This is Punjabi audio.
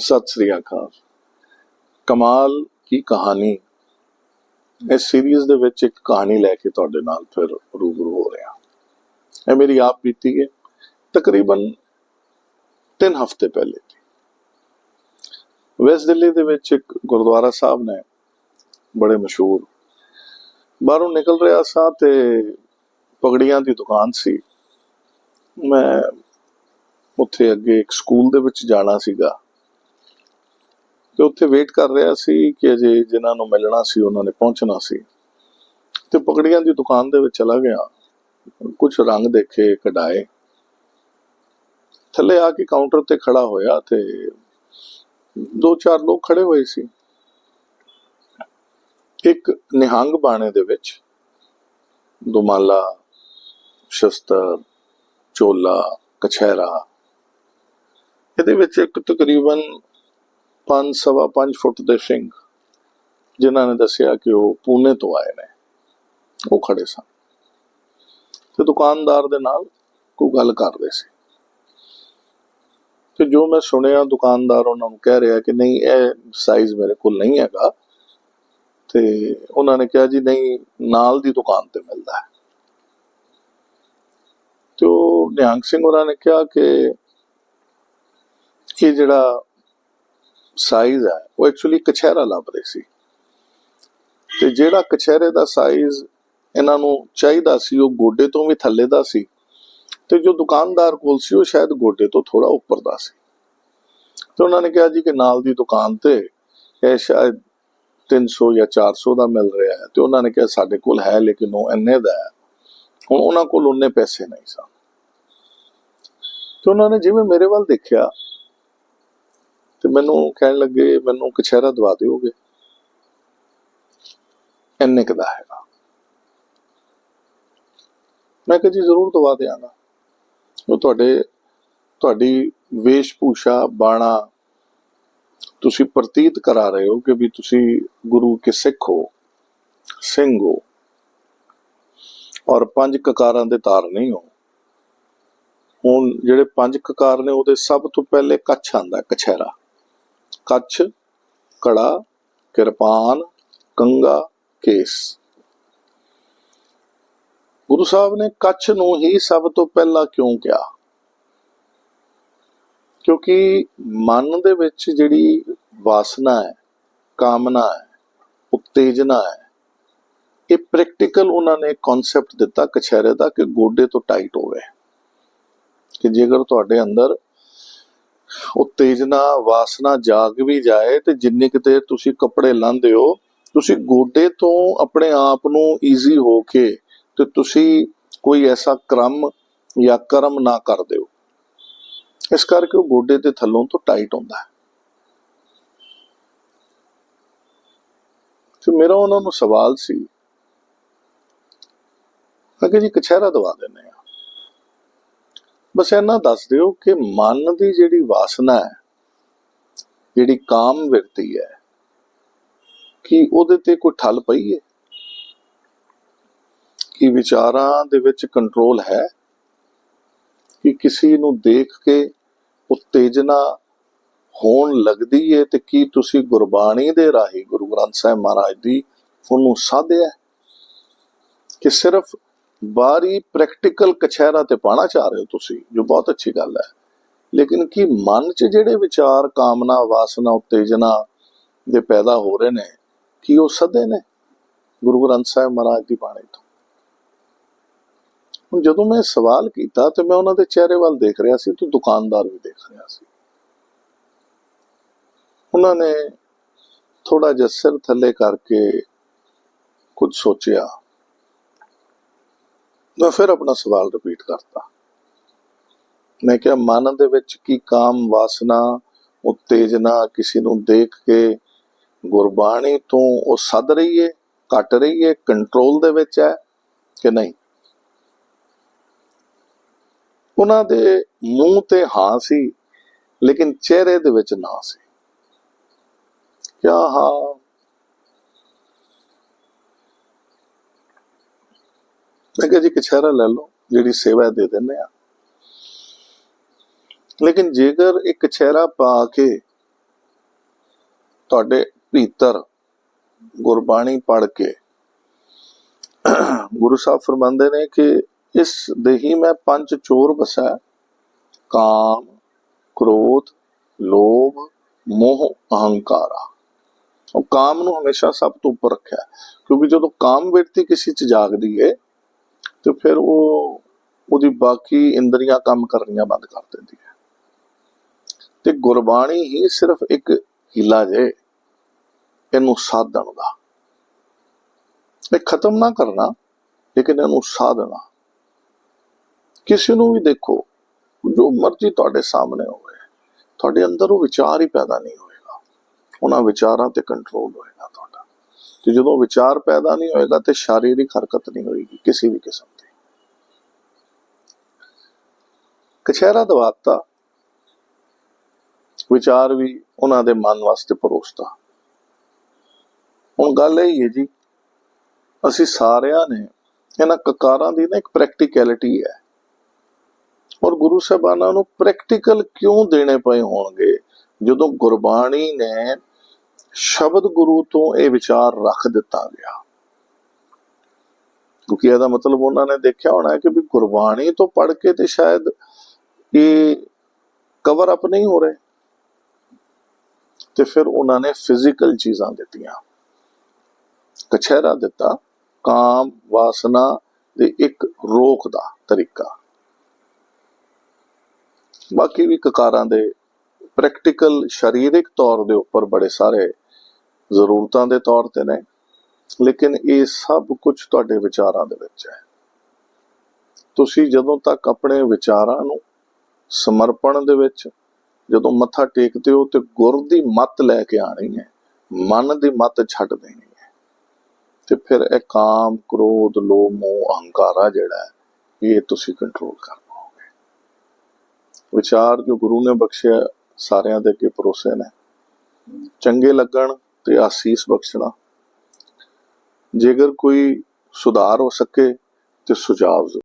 ਸਤਿ ਸ੍ਰੀ ਅਕਾਲ। ਕਮਾਲ ਕੀ ਕਹਾਣੀ। ਇਸ ਸੀਰੀਜ਼ ਦੇ ਵਿੱਚ ਇੱਕ ਕਹਾਣੀ ਲੈ ਕੇ ਤੁਹਾਡੇ ਨਾਲ ਫਿਰ ਰੂਬਰੂ ਹੋ ਰਿਹਾ। ਇਹ ਮੇਰੀ ਆਪ ਬੀਤੀ ਹੈ, ਤਕਰੀਬਨ 3 ਹਫ਼ਤੇ ਪਹਿਲੇ ਦੀ। ਵੈਸਟ ਦਿੱਲੀ ਦੇ ਵਿੱਚ ਇੱਕ ਗੁਰਦੁਆਰਾ ਸਾਹਿਬ ਨੇ ਬੜੇ ਮਸ਼ਹੂਰ ਬਾਹਰੋਂ ਨਿਕਲ ਰਿਹਾ ਸਾਂ ਤੇ ਪਗੜੀਆਂ ਦੀ ਦੁਕਾਨ ਸੀ। ਮੈਂ ਉੱਥੇ ਅੱਗੇ ਇੱਕ ਸਕੂਲ ਦੇ ਵਿੱਚ ਜਾਣਾ ਸੀਗਾ। ਤੇ ਉੱਥੇ ਵੇਟ ਕਰ ਰਿਹਾ ਸੀ ਕਿ ਅਜੇ ਜਿਨ੍ਹਾਂ ਨੂੰ ਮਿਲਣਾ ਸੀ, ਉਹਨਾਂ ਨੇ ਪਹੁੰਚਣਾ ਸੀ। ਤੇ ਪਕੜੀਆਂ ਦੀ ਦੁਕਾਨ ਦੇ ਵਿੱਚ ਚਲਾ ਗਿਆ। ਕੁਝ ਰੰਗ ਦੇਖੇ, ਕਢਾਏ। ਥੱਲੇ ਆ ਕੇ ਕਾਊਂਟਰ ਤੇ ਖੜਾ ਹੋਇਆ ਤੇ ਦੋ ਚਾਰ ਲੋਕ ਖੜੇ ਹੋਏ ਸੀ। ਇੱਕ ਨਿਹੰਗ ਬਾਣੇ ਦੇ ਵਿੱਚ ਦੁਮਾਲਾ ਸ਼ਸਤਰ, ਚੋਲਾ, ਕਛਹਿਰਾ। ਇਹਦੇ ਵਿੱਚ ਇੱਕ ਤਕਰੀਬਨ 5 ਸਵਾ 5 ਫੁੱਟ ਦੇ ਸਿੰਘ ਜਿਨ੍ਹਾਂ ਨੇ ਦੱਸਿਆ ਕਿ ਉਹ ਪੂਨੇ ਤੋਂ ਆਏ ਨੇ। ਉਹ ਖੜੇ ਸਨ। ਤੇ ਦੁਕਾਨਦਾਰ ਦੇ ਨਾਲ ਕੋਈ ਗੱਲ ਕਰਦੇ ਸੀ। ਤੇ ਜੋ ਮੈਂ ਸੁਣਿਆ, ਦੁਕਾਨਦਾਰ ਉਹਨਾਂ ਨੂੰ ਕਹਿ ਰਿਹਾ ਕਿ ਨਹੀਂ, ਇਹ ਸਾਈਜ਼ ਮੇਰੇ ਕੋਲ ਨਹੀਂ ਹੈਗਾ। ਤੇ ਉਹਨਾਂ ਨੇ ਕਿਹਾ ਜੀ, ਨਹੀਂ, ਨਾਲ ਦੀ ਦੁਕਾਨ ਤੇ ਮਿਲਦਾ ਹੈ। ਤੇ ਉਹ ਨਿਹੰਗ ਸਿੰਘ ਹੋਰਾਂ ਨੇ ਕਿਹਾ ਕਿ ਇਹ ਜਿਹੜਾ ਸਾਈਜ਼ ਹੈ, ਉਹ ਐਕਚੁਅਲੀ ਕਛਹਿਰਾ ਲੱਭ ਰਹੇ ਸੀ। ਤੇ ਜਿਹੜਾ ਕਛਹਿਰੇ ਦਾ ਸਾਈਜ਼ ਇਹਨਾਂ ਨੂੰ ਚਾਹੀਦਾ ਸੀ, ਉਹ ਗੋਡੇ ਤੋਂ ਵੀ ਥੱਲੇ ਦਾ ਸੀ। ਤੇ ਜੋ ਦੁਕਾਨਦਾਰ ਕੋਲ ਸੀ, ਉਹ ਸ਼ਾਇਦ ਗੋਡੇ ਤੋਂ ਥੋੜਾ ਉੱਪਰ ਦਾ ਸੀ। ਤੇ ਉਹਨਾਂ ਨੇ ਕਿਹਾ ਜੀ ਕਿ ਨਾਲ ਦੀ ਦੁਕਾਨ ਤੇ ਇਹ ਸ਼ਾਇਦ 300 ਜਾਂ 400 ਦਾ ਮਿਲ ਰਿਹਾ ਹੈ। ਤੇ ਉਹਨਾਂ ਨੇ ਕਿਹਾ ਸਾਡੇ ਕੋਲ ਹੈ, ਲੇਕਿਨ ਉਹ ਇੰਨੇ ਦਾ ਹੈ। ਹੁਣ ਉਹਨਾਂ ਕੋਲ ਉਹਨੇ ਪੈਸੇ ਨਹੀਂ ਸਨ। ਤੇ ਉਹਨਾਂ ਨੇ ਜਿਵੇਂ ਮੇਰੇ ਵੱਲ ਦੇਖਿਆ ਤੇ ਮੈਨੂੰ ਕਹਿਣ ਲੱਗੇ, ਮੈਨੂੰ ਕਛਹਿਰਾ ਦਵਾ ਦਿਓਗੇ? ਇੰਨੇ ਕੁ ਦਾ ਹੈਗਾ। ਮੈਂ ਕਿਹਾ, ਜੀ, ਜ਼ਰੂਰ ਦਵਾ ਦਿਆਂਗਾ। ਉਹ ਤੁਹਾਡੇ, ਤੁਹਾਡੀ ਵੇਸ਼ਭੂਸ਼ਾ, ਬਾਣਾ ਤੁਸੀਂ ਪ੍ਰਤੀਤ ਕਰਾ ਰਹੇ ਹੋ ਕਿ ਵੀ ਤੁਸੀਂ ਗੁਰੂ ਕੇ ਸਿੱਖ ਹੋ, ਸਿੰਘ ਹੋ ਔਰ ਪੰਜ ਕਕਾਰਾਂ ਦੇ ਤਾਰ ਨਹੀਂ ਹੋ। ਹੁਣ ਜਿਹੜੇ ਪੰਜ ਕਕਾਰ ਨੇ, ਉਹਦੇ ਸਭ ਤੋਂ ਪਹਿਲੇ ਕੱਛ ਆਂਦਾ ਕਛਹਿਰਾ ਕੱਛ, ਕੜਾ, ਕਿਰਪਾਨ, ਕੰਗਾ, ਕੇਸ। ਗੁਰੂ ਸਾਹਿਬ ਨੇ ਕੱਛ ਨੂੰ ਹੀ ਸਭ ਤੋਂ ਪਹਿਲਾਂ ਕਿਉਂ ਕਿਹਾ? ਕਿਉਂਕਿ ਮਨ ਦੇ ਵਿੱਚ ਜਿਹੜੀ ਵਾਸਨਾ ਹੈ, ਕਾਮਨਾ ਹੈ, ਉਤੇਜਨਾ ਹੈ, ਇਹ ਪ੍ਰੈਕਟੀਕਲ ਉਹਨਾਂ ਨੇ ਕਨਸੈਪਟ ਦਿੱਤਾ ਕਛਹਿਰੇ ਦਾ ਕਿ ਗੋਡੇ ਤੋਂ ਟਾਈਟ ਹੋਵੇ। ਕਿ ਜੇਕਰ ਤੁਹਾਡੇ ਅੰਦਰ ਉਤੇਜਨਾ ਵਾਸਨਾ ਜਾਗ ਵੀ ਜਾਏ ਤੇ ਜਿੰਨੀ ਕੁ ਦੇਰ ਤੁਸੀਂ ਕੱਪੜੇ ਲਾਂਦੇ ਹੋ, ਤੁਸੀਂ ਗੋਡੇ ਤੋਂ ਆਪਣੇ ਆਪ ਨੂੰ ਈਜ਼ੀ ਹੋ ਕੇ ਤੇ ਤੁਸੀਂ ਕੋਈ ਐਸਾ ਕਰਮ ਜਾਂ ਕਰਮ ਨਾ ਕਰ ਦਿਓ ਇਸ ਕਰਕੇ ਉਹ ਗੋਡੇ ਦੇ ਥੱਲੋਂ ਤੋਂ ਟਾਈਟ ਹੁੰਦਾ ਹੈ। ਤੇ ਮੇਰਾ ਉਹਨਾਂ ਨੂੰ ਸਵਾਲ ਸੀ, ਮੈਂ ਜੀ ਕਛਹਿਰਾ ਦਵਾ ਦਿੰਦੇ ਆ ਬਸ ਇਹਨਾਂ ਦੱਸ ਦਿਓ ਕਿ ਮਨ ਦੀ ਜਿਹੜੀ ਵਾਸਨਾ ਹੈ, ਜਿਹੜੀ ਕਾਮ ਵਿਰਤੀ ਹੈ, ਕਿ ਉਹਦੇ ਤੇ ਕੋਈ ਠੱਲ ਪਈ ਹੈ? ਕਿ ਵਿਚਾਰਾਂ ਦੇ ਵਿੱਚ ਕੰਟਰੋਲ ਹੈ? ਕਿ ਕਿਸੇ ਨੂੰ ਦੇਖ ਕੇ ਉਤੇਜਨਾ ਹੋਣ ਲੱਗਦੀ ਹੈ ਤੇ ਕੀ ਤੁਸੀਂ ਗੁਰਬਾਣੀ ਦੇ ਰਾਹੀਂ ਗੁਰੂ ਗ੍ਰੰਥ ਸਾਹਿਬ ਮਹਾਰਾਜ ਦੀ ਉਹਨੂੰ ਸਾਧਿਆ ਕਿ ਸਿਰਫ ਬਾਰੀ ਪ੍ਰੈਕਟੀਕਲ ਕਛਹਿਰਾ ਤੇ ਪਾਣਾ ਚਾਹ ਰਹੇ ਹੋ ਤੁਸੀਂ, ਜੋ ਬਹੁਤ ਅੱਛੀ ਗੱਲ ਹੈ। ਲੇਕਿਨ ਕੀ ਮਨ 'ਚ ਜਿਹੜੇ ਵਿਚਾਰ, ਕਾਮਨਾ, ਵਾਸਨਾ, ਉਤੇਜਨਾ ਦੇ ਪੈਦਾ ਹੋ ਰਹੇ ਨੇ, ਕੀ ਉਹ ਸਦੇ ਨੇ ਗੁਰੂ ਗ੍ਰੰਥ ਸਾਹਿਬ ਮਹਾਰਾਜ ਦੀ ਬਾਣੀ ਤੋਂ? ਹੁਣ ਜਦੋਂ ਮੈਂ ਸਵਾਲ ਕੀਤਾ ਤੇ ਮੈਂ ਉਹਨਾਂ ਦੇ ਚਿਹਰੇ ਵੱਲ ਦੇਖ ਰਿਹਾ ਸੀ, ਤੂੰ ਦੁਕਾਨਦਾਰ ਵੀ ਦੇਖ ਰਿਹਾ ਸੀ। ਉਹਨਾਂ ਨੇ ਥੋੜਾ ਜਿਹਾ ਸਿਰ ਥੱਲੇ ਕਰਕੇ ਕੁਝ ਸੋਚਿਆ। ਮੈਂ ਫਿਰ ਆਪਣਾ ਸਵਾਲ ਰਿਪੀਟ ਕਰਤਾ। ਮੈਂ ਕਿਹਾ, ਮਨ ਦੇ ਵਿੱਚ ਕੀ ਕਾਮ ਵਾਸਨਾ, ਉਤੇਜਨਾ, ਕਿਸੇ ਨੂੰ ਦੇਖ ਕੇ ਗੁਰਬਾਣੀ ਤੋਂ ਉਹ ਸੱਦ ਰਹੀ ਹੈ ਘਟ ਰਹੀ ਹੈ ਕੰਟਰੋਲ ਦੇ ਵਿੱਚ ਹੈ ਕਿ ਨਹੀਂ? ਉਹਨਾਂ ਦੇ ਮੂੰਹ ਤੇ ਹਾਂ ਸੀ, ਲੇਕਿਨ ਚਿਹਰੇ ਦੇ ਵਿੱਚ ਨਾ ਸੀ। ਕਿਆ ਹਾਂ ਮੈਂ ਕਿਹਾ ਜੀ ਕਛਹਿਰਾ ਲੈ ਲਓ, ਜਿਹੜੀ ਸੇਵਾ ਦੇ ਦਿੰਨੇ ਆ। ਲੇਕਿਨ ਜੇਕਰ ਇੱਕ ਕਛਹਿਰਾ ਪਾ ਕੇ ਤੁਹਾਡੇ ਭੀਤਰ ਗੁਰਬਾਣੀ ਪੜ ਕੇ ਗੁਰੂ ਸਾਹਿਬ ਫਰਮਾਉਂਦੇ ਨੇ ਕਿ ਇਸ ਦੇਹੀ ਮੈਂ ਪੰਜ ਚੋਰ ਵਸੈ, ਕਾਮ, ਕ੍ਰੋਧ, ਲੋਭ, ਮੋਹ, ਅਹੰਕਾਰਾ। ਉਹ ਕਾਮ ਨੂੰ ਹਮੇਸ਼ਾ ਸਭ ਤੋਂ ਉੱਪਰ ਰੱਖਿਆ। ਕਿਉਂਕਿ ਜਦੋਂ ਕਾਮ ਵਿਰਤੀ ਕਿਸੇ ਚ ਜਾਗਦੀ ਏ ਤੇ ਫਿਰ ਉਹ ਉਹਦੀ ਬਾਕੀ ਇੰਦਰੀਆਂ ਕੰਮ ਕਰਨੀਆਂ ਬੰਦ ਕਰ ਦਿੰਦੀ ਹੈ। ਤੇ ਗੁਰਬਾਣੀ ਹੀ ਸਿਰਫ ਇੱਕ ਹਿੱਲਾ ਜੇ, ਇਹਨੂੰ ਸਾਧਣ ਦਾ। ਇਹ ਖਤਮ ਨਾ ਕਰਨਾ, ਲੇਕਿਨ ਇਹਨੂੰ ਸਾਧਣਾ। ਕਿਸੇ ਨੂੰ ਵੀ ਦੇਖੋ, ਜੋ ਮਰਜ਼ੀ ਤੁਹਾਡੇ ਸਾਹਮਣੇ ਹੋਵੇ, ਤੁਹਾਡੇ ਅੰਦਰ ਉਹ ਵਿਚਾਰ ਹੀ ਪੈਦਾ ਨਹੀਂ ਹੋਏਗਾ। ਉਹਨਾਂ ਵਿਚਾਰਾਂ ਤੇ ਕੰਟਰੋਲ ਹੋਏਗਾ ਤੇ ਜਦੋਂ ਵਿਚਾਰ ਪੈਦਾ ਨਹੀਂ ਹੋਏਗਾ ਤੇ ਸ਼ਾਰੀਰਿਕ ਹਰਕਤ ਨਹੀਂ ਹੋਏਗੀ, ਕਿਸੇ ਵੀ ਕਿਸਮ ਦੀ। ਕਛਹਿਰਾ ਦਵਾਤਾ ਵਿਚਾਰ ਵੀ ਉਹਨਾਂ ਦੇ ਮਨ ਵਾਸਤੇ ਪਰੋਸਤਾ। ਹੁਣ ਗੱਲ ਇਹ ਹੈ ਜੀ, ਅਸੀਂ ਸਾਰਿਆਂ ਨੇ ਇਹਨਾਂ ਕਕਾਰਾਂ ਦੀ ਨਾ ਇੱਕ ਪ੍ਰੈਕਟੀਕੈਲਿਟੀ ਹੈ। ਔਰ ਗੁਰੂ ਸਾਹਿਬਾਨਾਂ ਨੂੰ ਪ੍ਰੈਕਟੀਕਲ ਕਿਉਂ ਦੇਣੇ ਪਏ ਹੋਣਗੇ? ਜਦੋਂ ਗੁਰਬਾਣੀ ਨੇ ਸ਼ਬਦ ਗੁਰੂ ਤੋਂ ਇਹ ਵਿਚਾਰ ਰੱਖ ਦਿੱਤਾ ਗਿਆ। ਕਿਉਂਕਿ ਇਹਦਾ ਮਤਲਬ ਉਹਨਾਂ ਨੇ ਦੇਖਿਆ ਹੋਣਾ ਹੈ ਕਿ ਵੀ ਗੁਰਬਾਣੀ ਤੋਂ ਪੜ੍ਹ ਕੇ ਤੇ ਸ਼ਾਇਦ ਇਹ ਕਵਰ ਅਪ ਨਹੀਂ ਹੋ ਰਹੇ। ਤੇ ਫਿਰ ਉਹਨਾਂ ਨੇ ਫਿਜ਼ੀਕਲ ਚੀਜ਼ਾਂ ਦਿੱਤੀਆਂ। ਕਛਹਿਰਾ ਦਿੱਤਾ, ਕਾਮ, ਵਾਸਨਾ ਦੇ ਇੱਕ ਰੋਕ ਦਾ ਤਰੀਕਾ। ਬਾਕੀ ਵੀ ਕਕਾਰਾਂ ਦੇ ਪ੍ਰੈਕਟੀਕਲ ਸਰੀਰਕ ਤੌਰ ਦੇ ਉੱਪਰ ਬੜੇ ਸਾਰੇ ਜ਼ਰੂਰਤਾਂ ਦੇ ਤੌਰ ਤੇ ਨੇ, ਲੇਕਿਨ ਇਹ ਸਭ ਕੁਝ ਤੁਹਾਡੇ ਵਿਚਾਰਾਂ ਦੇ ਵਿੱਚ ਹੈ। ਤੁਸੀਂ ਜਦੋਂ ਤੱਕ ਆਪਣੇ ਵਿਚਾਰਾਂ ਨੂੰ ਸਮਰਪਣ ਦੇ ਵਿੱਚ, ਜਦੋਂ ਮੱਥਾ ਟੇਕਦੇ ਹੋ ਤੇ ਗੁਰ ਦੀ ਮੱਤ ਲੈ ਕੇ ਆਣੀ ਹੈ, ਮਨ ਦੀ ਮੱਤ ਛੱਡ ਦੇਣੀ ਹੈ, ਤੇ ਫਿਰ ਇਹ ਕਾਮ, ਕ੍ਰੋਧ, ਲੋਭ, ਮੋਹ, ਅਹੰਕਾਰਾ ਜਿਹੜਾ ਹੈ ਇਹ ਤੁਸੀਂ ਕੰਟਰੋਲ ਕਰ ਪਾਓਗੇ। ਵਿਚਾਰ ਜੋ ਗੁਰੂ ਨੇ ਬਖਸ਼ਿਆ ਸਾਰਿਆਂ ਦੇ ਅੱਗੇ ਭਰੋਸੇ ਨੇ। ਚੰਗੇ ਲੱਗਣ ਤੇ ਆਸੀਸ ਬਖਸ਼ਣਾ। ਜੇਕਰ ਕੋਈ ਸੁਧਾਰ ਹੋ ਸਕੇ ਤੇ ਸੁਝਾਵ